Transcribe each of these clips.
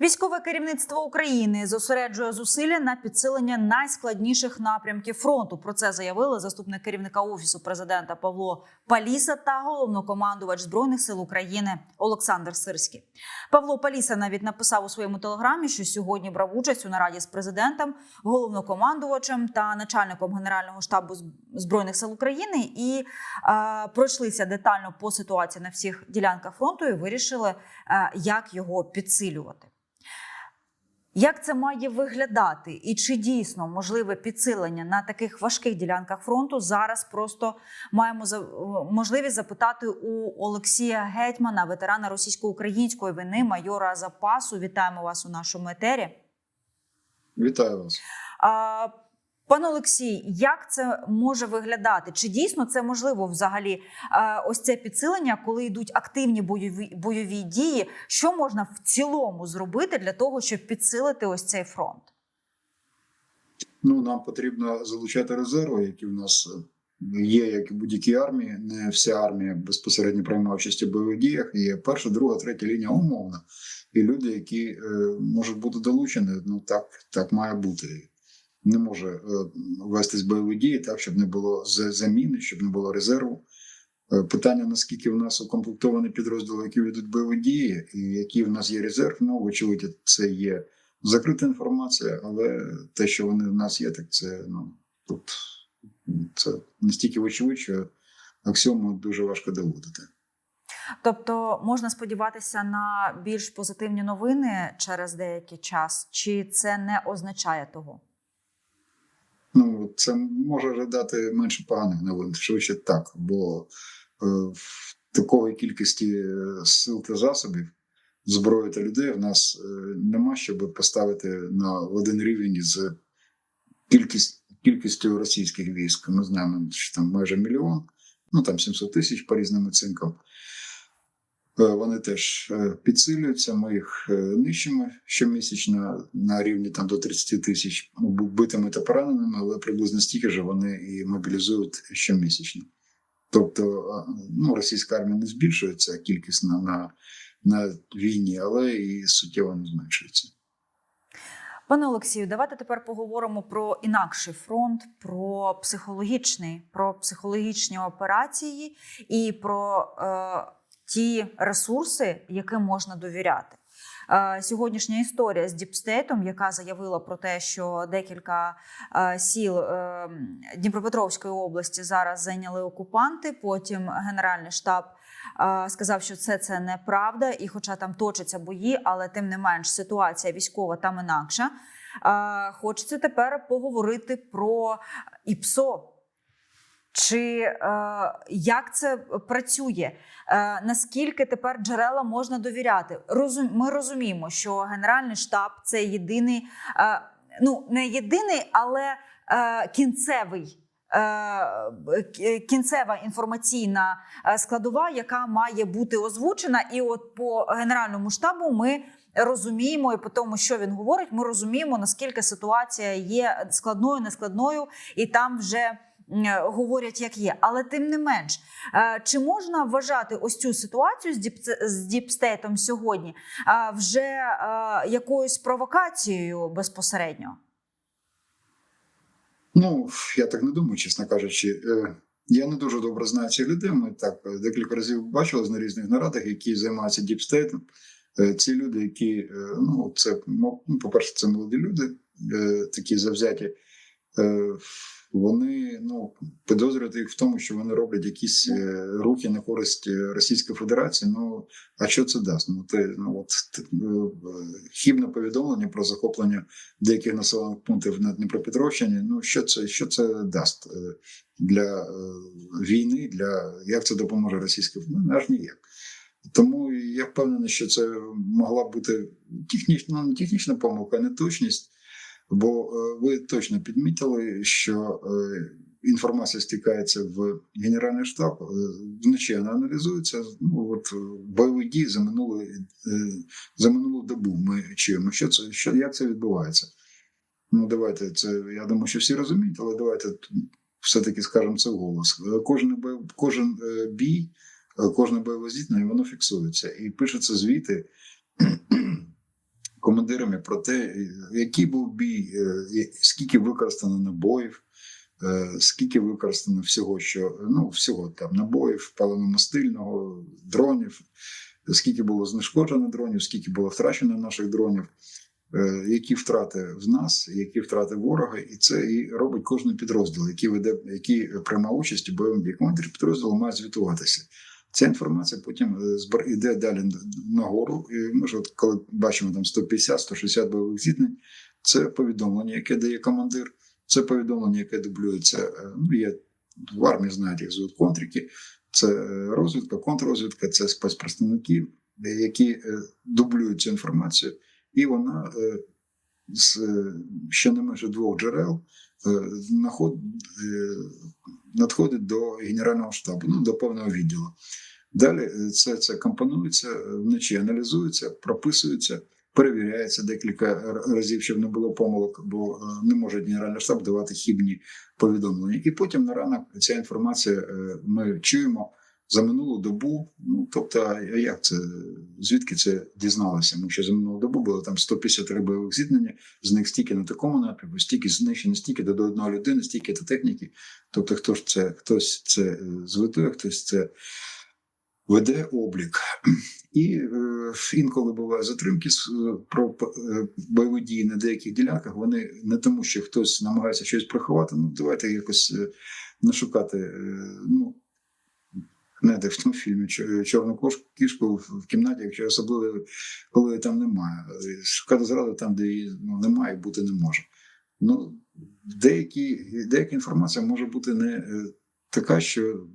Військове керівництво України зосереджує зусилля на підсилення найскладніших напрямків фронту. Про це заявили заступник керівника офісу президента Павло Паліса та головнокомандувач збройних сил України Олександр Сирський. Павло Паліса навіть написав у своєму телеграмі, що сьогодні брав участь у нараді з президентом, головнокомандувачем та начальником генерального штабу збройних сил України і е, пройшлися детально по ситуації на всіх ділянках фронту і вирішили, е, як його підсилювати. Як це має виглядати, і чи дійсно можливе підсилення на таких важких ділянках фронту? Зараз просто маємо за- можливість запитати у Олексія Гетьмана, ветерана російсько-української війни, майора запасу. Вітаємо вас у нашому етері. Вітаю вас. Пане Олексій, як це може виглядати? Чи дійсно це можливо взагалі? Ось це підсилення, коли йдуть активні бойові бойові дії? Що можна в цілому зробити для того, щоб підсилити ось цей фронт? Ну нам потрібно залучати резерви, які в нас е, є, як і будь-якій армії. Не вся армія безпосередньо приймає участь у бойових діях. Є перша, друга, третя лінія умовна. І люди, які е, можуть бути долучені, ну так, так має бути. Не може е, вестись бойові дії так, щоб не було за- заміни, щоб не було резерву. Е, Питання, наскільки в нас укомплектовані підрозділи, які ведуть бойові дії, і який в нас є резерв, ну, вочевидь, це є закрита інформація, але те, що вони в нас є, так це ну тут це настільки вочевидь, що аксіому дуже важко доводити. Тобто можна сподіватися на більш позитивні новини через деякий час, чи це не означає того? Ну це може дати менше поганих новин, швидше так, бо е, в такої кількості е, сил та засобів, зброї та людей в нас е, нема, щоб поставити на один рівень з кількість, кількістю російських військ. Ми знаємо, що там майже мільйон, ну там 700 тисяч по різним оцінкам. Е, Вони теж е, підсилюються. Ми їх е, нищимо щомісячно на рівні там до 30 тисяч вбитими та пораненими, але приблизно стільки ж вони і мобілізують щомісячно. Тобто, ну, російська армія не збільшується кількісно на, на війні, але і суттєво не зменшується. Пане Олексію, давайте тепер поговоримо про інакший фронт, про психологічний, про психологічні операції і про е, ті ресурси, яким можна довіряти. Е, Сьогоднішня історія з Діпстейтом, яка заявила про те, що декілька е, сіл е, Дніпропетровської області зараз зайняли окупанти. Потім Генеральний штаб сказав, що це, це неправда, і хоча там точаться бої, але тим не менш ситуація військова там інакша. Хочеться тепер поговорити про ІПСО. Чи е, як це працює? Е, наскільки тепер джерела можна довіряти? Розум, ми розуміємо, що Генеральний штаб це єдиний, е, ну не єдиний, але е, кінцевий. е, Кінцева інформаційна е, складова, яка має бути озвучена, і от по генеральному штабу ми розуміємо, і по тому, що він говорить, ми розуміємо, наскільки ситуація є складною, нескладною, і там вже говорять, як є. Але тим не менш, е, чи можна вважати ось цю ситуацію з діпстейтом сьогодні е, вже е, якоюсь провокацією безпосередньо? Ну, я так не думаю, чесно кажучи. Е, Я не дуже добре знаю цих людей. Ми так е, декілька разів бачили на різних нарадах, які займаються діпстейтом. Е, Ці люди, які е, ну це ну, по-перше, це молоді люди, е, такі завзяті. Вони ну підозрюють їх в тому, що вони роблять якісь е, рухи на користь е, Російської Федерації. Ну а що це дасть? Ну те ну от е, хібне повідомлення про захоплення деяких населених пунктів на Дніпропетровщині. Ну що це що це дасть для війни? Для як це допоможе російській Ну, аж ніяк. Тому я впевнений, що це могла бути технічна, ну, не технічна помилка, а неточність. Бо е, ви точно підмітили, що е, інформація стікається в Генеральний штаб, е, вночі вона аналізується. Ну от бойові дії за минулу, е, за минулу добу ми чуємо, що це, що як це відбувається. Ну давайте це. Я думаю, що всі розуміють, але давайте все-таки скажемо це вголос. Е, Кожен бой, кожен бій, кожне бойове зіткнення, воно фіксується і пишеться звіти командирами про те, який був бій, е, скільки використано набоїв, е, скільки використано всього, що ну всього там набоїв, паливно-мастильного, дронів, скільки було знешкоджено дронів, скільки було втрачено наших дронів. е, Які втрати в нас, які втрати ворога, і це і робить кожен підрозділ, який веде, який приймає участь у бойовому дії. Командир підрозділу має звітуватися. Ця інформація потім е, йде далі нагору. І ми ж, от коли бачимо там 150-160 бойових зіткнень, це повідомлення, яке дає командир, це повідомлення, яке дублюється. е, Ну, є в армії знають, їх звуть контрики. Це е, розвідка, контррозвідка, це спецпредставники, е, які е, дублюють цю інформацію, і вона е, з е, щонайменше двох джерел е, е, надходить до Генерального штабу, ну, до повного відділу. Далі е, це, це компонується е, вночі, аналізується, прописується, перевіряється декілька разів, щоб не було помилок, бо е, не може Генеральний штаб давати хібні повідомлення. І потім на ранок ця інформація е, ми чуємо за минулу добу. Ну тобто, а як це? Звідки це дізналося? Ми ще за минулу добу було там 153 бойових зіткнення, з них стільки на такому напрямку, стільки знищено, стільки до одної людини, стільки до техніки. Тобто, хто ж це, хтось це е, звитує, хтось це веде облік. І е, інколи буває затримки е, про е, бойові дії на деяких ділянках. Вони не тому, що хтось намагається щось приховати. Ну давайте якось нашукати. е, Ну знаєте, в тому фільмі чорну кішку в кімнаті, якщо особливо коли її там немає. Шукати зраду там, де її ну, немає, бути не може. Ну, деякі, деяка інформація може бути не е, така, що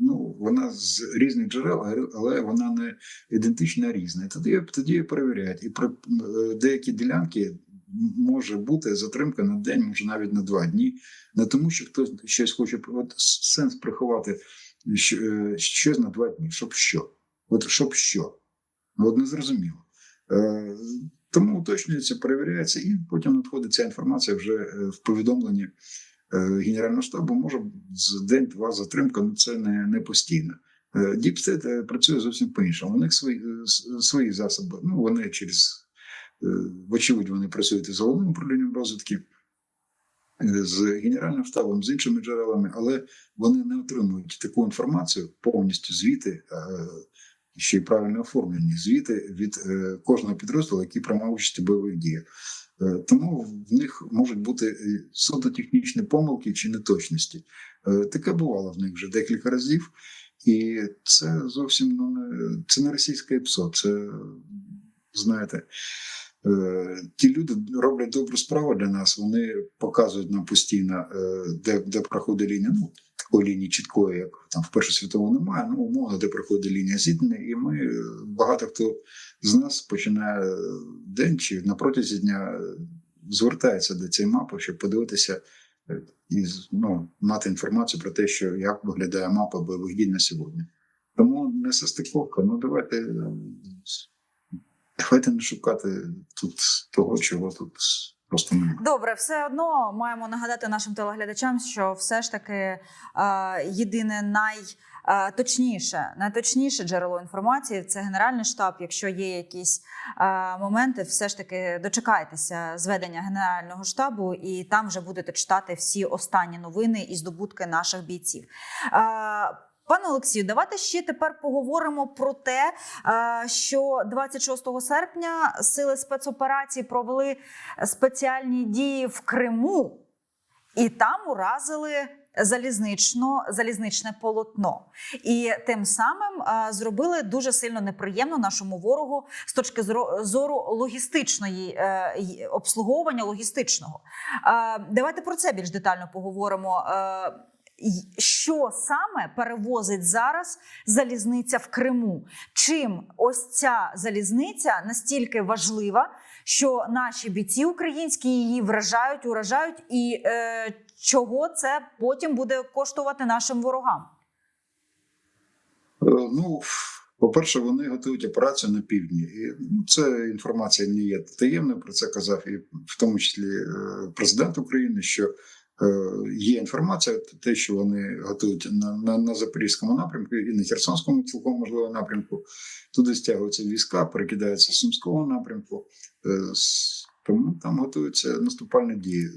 ну, вона з різних джерел, але- вона не ідентична, різна. Тоді, тоді її перевіряють. І про е, деякі ділянки може бути затримка на день, може навіть на два дні. Не тому, що хтось щось хоче. От сенс приховати е, на два дні. Щоб що? От щоб що? Ну, От не зрозуміло. Е, Тому уточнюється, перевіряється, і потім надходить ця інформація вже е, в повідомленні Генерального штабу. Може з день-два затримка, ну це не, не постійно. Діпстейт е, працює зовсім по-іншому. У них свої, свої засоби. Ну вони через вочевидь, вони працюють із головним управлінням розвідки, е, з генеральним штабом, з іншими джерелами, але вони не отримують таку інформацію, повністю звіти, е, ще й правильно оформлені звіти від е, кожного підрозділу, який приймав участь у бойових діях. Е, Тому в них можуть бути е, суто технічні помилки чи неточності. Таке бувало в них вже декілька разів, і це зовсім ну, це не російське ПСО. Це знаєте. Е, Ті люди роблять добру справу для нас. Вони показують нам постійно, е, де, де проходить лінія. Ну такої лінії чіткої, як там в Першу світову немає. Ну умовно, де проходить лінія зіткнення, і ми е, багато хто з нас починає день чи на протязі дня звертається до цієї мапи, щоб подивитися і ну, мати інформацію про те, що як виглядає мапа бойових дій на сьогодні. Тому не состиковка. Ну давайте, давайте не шукати тут того, чого тут просто немає. Добре, все одно маємо нагадати нашим телеглядачам, що все ж таки е, єдине най. е, Точніше, найточніше джерело інформації це Генеральний штаб. Якщо є якісь е, моменти, все ж таки дочекайтеся зведення Генерального штабу, і там вже будете читати всі останні новини і здобутки наших бійців. Е, Пане Олексію, давайте ще тепер поговоримо про те, е, що 26 серпня сили спецоперації провели спеціальні дії в Криму, і там уразили залізнично, залізничне полотно. І тим самим е, зробили дуже сильно неприємно нашому ворогу з точки зору логістичної е, обслуговування логістичного. Давайте про це більш детально поговоримо. Що саме перевозить зараз залізниця в Криму? Чим ось ця залізниця настільки важлива, що наші бійці українські її вражають, уражають, і е, чого це потім буде коштувати нашим ворогам? Е, Ну, по-перше, вони готують операцію на півдні. І ну, це інформація не є таємною. Про це казав і в тому числі е, президент України, що Є інформація, те, що вони готують на, на, на Запорізькому напрямку і на Херсонському, цілком можливо напрямку. Туди стягуються війська, перекидаються з Сумського напрямку, Е, тому там готуються наступальні дії. Е,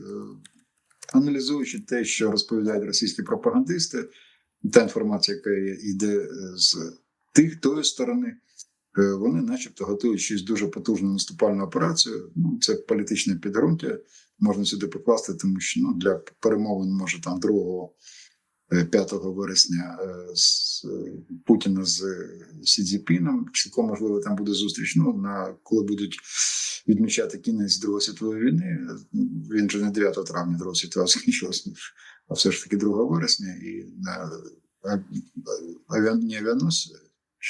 Аналізуючи те, що розповідають російські пропагандисти, та інформація, яка йде е, з тих тої сторони, е, вони, начебто, готують щось дуже потужну наступальну операцію. Ну, це політичне підґрунтя, можна сюди покласти, тому що ну, для перемовин може там 2 е, 5 вересня е, з е, Путіна з е, Сі Цзіпіном. Цілком можливо, там буде зустріч. Ну на коли будуть відмічати кінець Другої світової війни. Він же не 9 травня Друга світова закінчилася, а все ж таки 2 вересня, і на авіа- не авіаносці,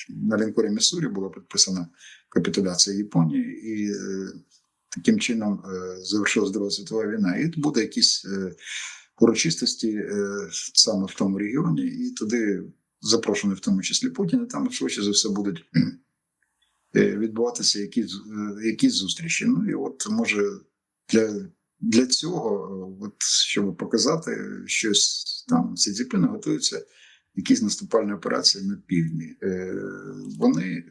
на лінкорі Міссурі була підписана капітуляція Японії, і е, таким чином е, завершилась Друга світова війна. І буде якісь е, урочистості е, саме в тому регіоні, і туди запрошений в тому числі Путін, там швидше за все будуть відбуватися якісь, якісь зустрічі. Ну і от може для, для цього, от, щоб показати щось там Сі Цзіпіна готуються якісь наступальні операції на півдні. Вони,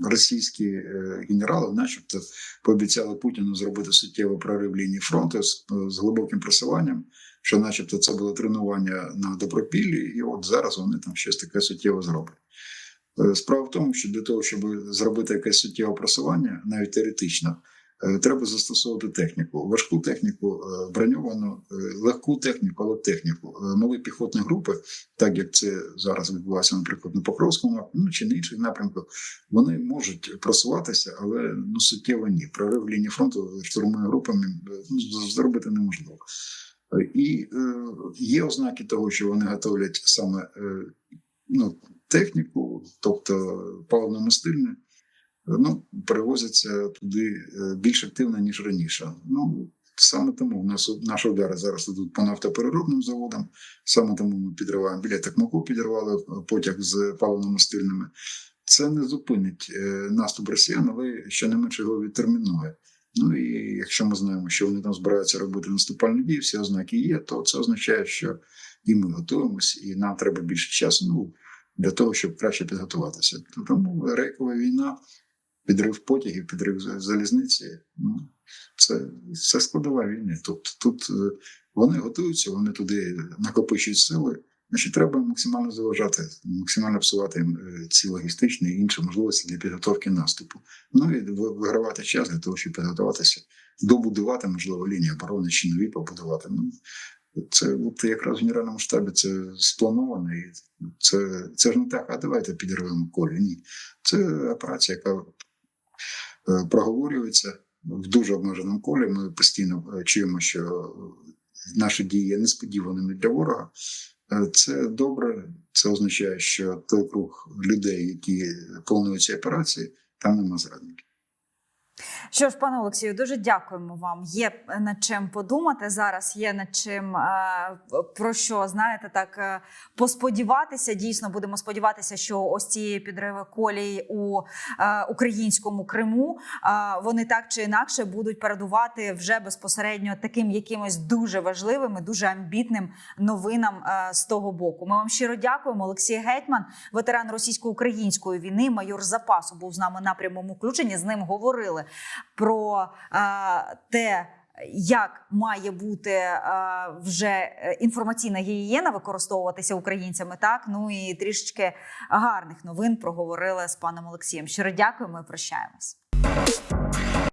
російські е, генерали, начебто, пообіцяли Путіну зробити суттєвий прорив лінії фронту з, з глибоким просуванням. Що, начебто, це було тренування на добропіллі, і от зараз вони там щось таке суттєво зроблять. Е, Справа в тому, що для того, щоб зробити якесь суттєве просування, навіть теоретично, треба застосовувати техніку, важку техніку, е, броньовану, е, легку техніку, але техніку. Е, Мали піхотні групи, так як це зараз відбувається, наприклад, на Покровському ну чи на інших напрямках, вони можуть просуватися, але ну суттєво ні. Прорив лінії фронту штурмовими групами е, ну, зробити неможливо. Е, І е, є ознаки того, що вони готовлять саме е, ну, техніку, тобто паливно-мастильне, ну, перевозяться туди е, більш активно, ніж раніше. Ну, саме тому у нас наші удари зараз ідуть по нафтопереробним заводам, саме тому ми підриваємо біля Такмаку, підірвали е, потяг з паливно-мастильними. Це не зупинить е, наступ росіян, але щонайменше його відтермінує. Ну і якщо ми знаємо, що вони там збираються робити наступальні дії, всі ознаки є, то це означає, що і ми готуємось, і нам треба більше часу ну, для того, щоб краще підготуватися. Тому рейкова війна, підрив потягів, підрив залізниці ну, це, це складова війни. Тобто тут е, вони готуються, вони туди накопичують сили. Значить, треба максимально заважати, максимально псувати е, ці логістичні і інші можливості для підготовки наступу. Ну і вигравати час для того, щоб підготуватися, добудувати, можливо, лінії оборони чи нові побудувати. Ну, це от якраз в генеральному штабі це сплановано, і це, це ж не так, а давайте підірвемо колі. Ні. Це операція, яка проговорюється в дуже обмеженому колі. Ми постійно е, чуємо, що наші дії є несподіваними для ворога. Е, Це добре. Це означає, що той круг людей, які планують ці операції, там нема зрадників. Що ж, пане Олексію, дуже дякуємо вам. Є над чим подумати зараз. Є над чим е, про що знаєте, так е, посподіватися. Дійсно, будемо сподіватися, що ось ці підриви колій у е, українському Криму вони так чи інакше будуть передувати вже безпосередньо таким якимось дуже важливим і дуже амбітним новинам з того боку. Ми вам щиро дякуємо. Олексій Гетьман, ветеран російсько-української війни, майор запасу, був з нами на прямому включенні. З ним говорили про е, те. Як має бути вже е, інформаційна гігієна використовуватися українцями, так ну і трішечки гарних новин проговорили з паном Олексієм. Щиро дякуємо і прощаємось.